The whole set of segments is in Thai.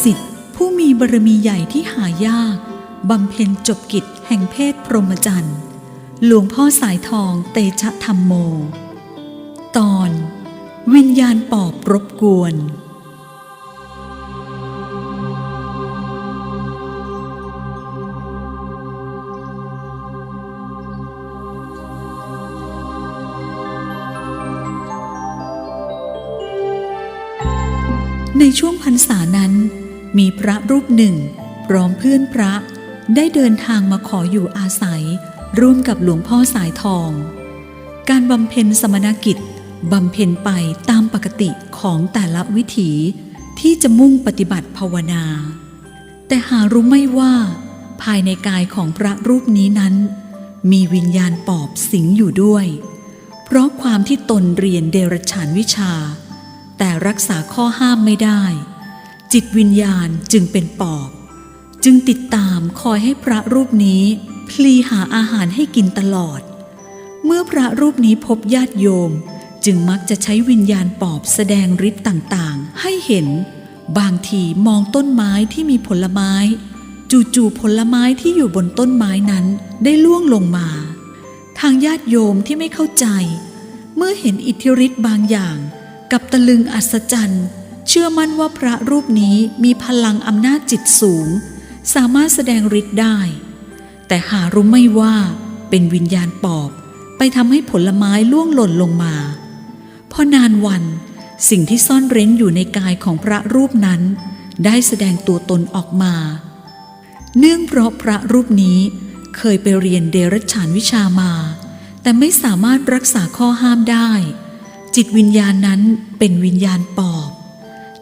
สิทธิ์ ผู้มีบารมีใหญ่ที่หายากบำเพ็ญจบกิจแห่งเพศพรหมจรรย์หลวงพ่อสายทองเตชะธรรมโม ตอน วิญญาณปอบรบกวน ในช่วงพรรษานั้น มีพระรูปหนึ่ง พร้อมเพื่อนพระได้เดินทางมาขออยู่อาศัย ร่วมกับหลวงพ่อสายทอง การบำเพ็ญสมณกิจบำเพ็ญไปตามปกติของแต่ละวิถีที่จะมุ่งปฏิบัติภาวนา แต่หารู้ไม่ว่า ภายในกายของพระรูปนี้นั้น มีวิญญาณปอบสิงอยู่ด้วย เพราะความที่ตนเรียนเดรัจฉานวิชา แต่รักษาข้อห้ามไม่ได้ จิตวิญญาณจึงเป็นปอบ จึงติดตามคอยให้พระรูปนี้พลีหาอาหารให้กินตลอด เมื่อพระรูปนี้พบญาติโยม จึงมักจะใช้วิญญาณปอบแสดงฤทธิ์ต่างๆ ให้เห็น บางทีมองต้นไม้ที่มีผลไม้ จู่ๆผลไม้ที่อยู่บนต้นไม้นั้นได้ล่วงลงมา ทางญาติโยมที่ไม่เข้าใจ เมื่อเห็นอิทธิฤทธิ์บางอย่าง กับตะลึงอัศจรรย์ เชื่อมั่นว่าพระรูปนี้มีพลังอำนาจจิตสูง สามารถแสดงฤทธิ์ได้ แต่หารู้ไม่ว่าเป็นวิญญาณปอบไปทำให้ผลไม้ล่วงหล่นลงมา พอนานวันสิ่งที่ซ่อนเร้นอยู่ในกายของพระรูปนั้น ได้แสดงตัวตนออกมา เนื่องเพราะพระรูปนี้เคยไปเรียนเดรัจฉานวิชามา แต่ไม่สามารถรักษาข้อห้ามได้ จิตวิญญาณนั้นเป็นวิญญาณปอบ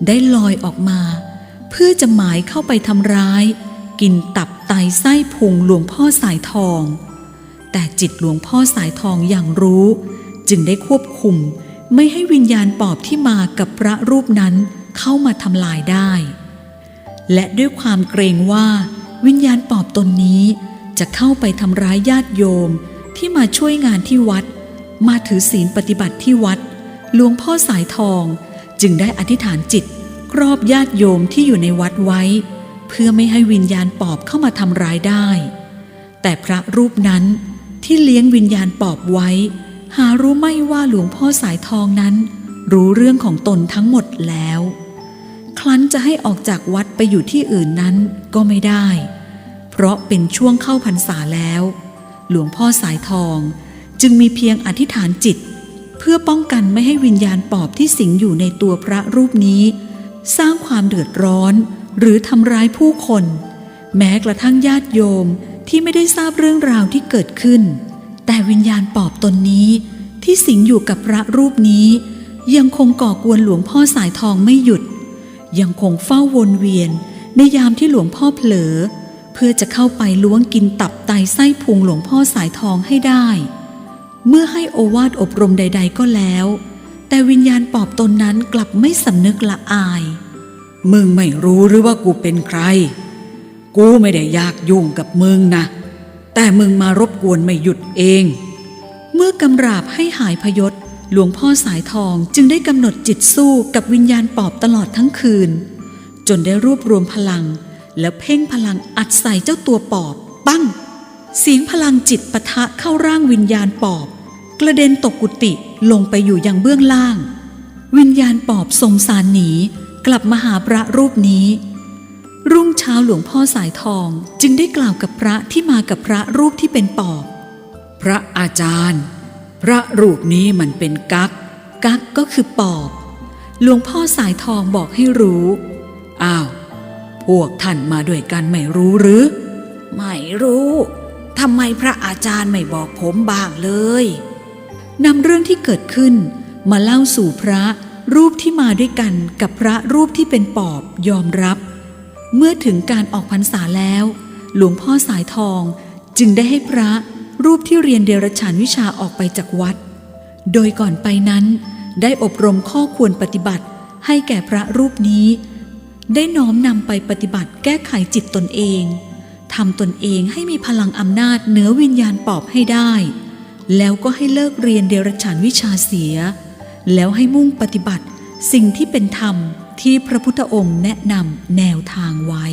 ได้ลอยออกมา เพื่อจะหมายเข้าไปทำร้าย กินตับไตไส้พุงหลวงพ่อสายทอง แต่จิตหลวงพ่อสายทองอย่างรู้ จึงได้ควบคุมไม่ให้วิญญาณปอบที่มากับพระรูปนั้นเข้ามาทำลายได้ และด้วยความเกรงว่า วิญญาณปอบตนนี้จะเข้าไปทำร้ายญาติโยมที่มาช่วยงานที่วัด มาถือศีลปฏิบัติที่วัด หลวงพ่อสายทอง จึงได้อธิษฐานจิตครอบญาติโยมที่อยู่ในวัดไว้ เพื่อไม่ให้วิญญาณปอบเข้ามาทำร้ายได้ แต่พระรูปนั้นที่เลี้ยงวิญญาณปอบไว้ หารู้ไม่ว่าหลวงพ่อสายทองนั้น รู้เรื่องของตนทั้งหมดแล้ว ครั้นจะให้ออกจากวัดไปอยู่ที่อื่นนั้นก็ไม่ได้ เพราะเป็นช่วงเข้าพรรษาแล้ว หลวงพ่อสายทองจึงมีเพียงอธิษฐานจิต เพื่อป้องกันไม่ให้วิญญาณปอบที่สิงอยู่ในตัวพระรูปนี้ สร้างความเดือดร้อน หรือทำร้ายผู้คน แม้กระทั่งญาติโยมที่ไม่ได้ทราบเรื่องราวที่เกิดขึ้น แต่วิญญาณปอบตนนี้ ที่สิงอยู่กับพระรูปนี้ ยังคงก่อกวนหลวงพ่อสายทองไม่หยุด ยังคงเฝ้าวนเวียน ในยามที่หลวงพ่อเผลอ เพื่อจะเข้าไปล้วงกินตับไตไส้พุงหลวงพ่อสายทองให้ได้ เมื่อให้โอวาทอบรมใด ๆ ก็แล้ว แต่วิญญาณปอบตนนั้นกลับไม่สำนึกละอาย มึงไม่รู้หรือว่ากูเป็นใคร กูไม่ได้อยากยุ่งกับมึงนะ แต่มึงมารบกวนไม่หยุดเอง เมื่อกำราบให้หายพยศหลวงพ่อสายทองจึงได้กำหนดจิตสู้กับวิญญาณปอบตลอดทั้งคืน จนได้รวบรวมพลัง แล้วเพ่งพลังอัดใส่เจ้าตัวปอบ ปั้ง เสียงพลังจิตปะทะเข้าร่างวิญญาณปอบ กระเด็นตกกุฏิลงไปอยู่ยังเบื้องล่าง วิญญาณปอบทรงสารหนี กลับมาหาพระรูปนี้ รุ่งเช้าหลวงพ่อสายทองจึงได้กล่าวกับพระที่มากับพระรูปที่เป็นปอบ พระอาจารย์ พระรูปนี้มันเป็นกัก กักก็คือปอบ หลวงพ่อสายทองบอกให้รู้อ้าวพวกท่านมาด้วยกันไม่รู้หรือ ไม่รู้ ทำไมพระอาจารย์ไม่บอกผมบ้างเลยนำเรื่องที่เกิดขึ้น มาเล่าสู่พระรูปที่มาด้วยกันกับพระรูปที่เป็นปอบยอมรับ เมื่อถึงการออกพรรษาแล้ว หลวงพ่อสายทองจึงได้ให้พระรูปที่เรียนเดรัจฉานวิชาออกไปจากวัด โดยก่อนไปนั้น ได้อบรมข้อควรปฏิบัติให้แก่พระรูปนี้ ได้น้อมนำไปปฏิบัติแก้ไขจิตตนเอง ทำตนเองให้มีพลังอำนาจเหนือวิญญาณปอบให้ได้ แล้วก็ให้เลิกเรียนเดรัจฉานวิชาเสีย แล้วให้มุ่งปฏิบัติสิ่งที่เป็นธรรมที่พระพุทธองค์แนะนำแนวทางไว้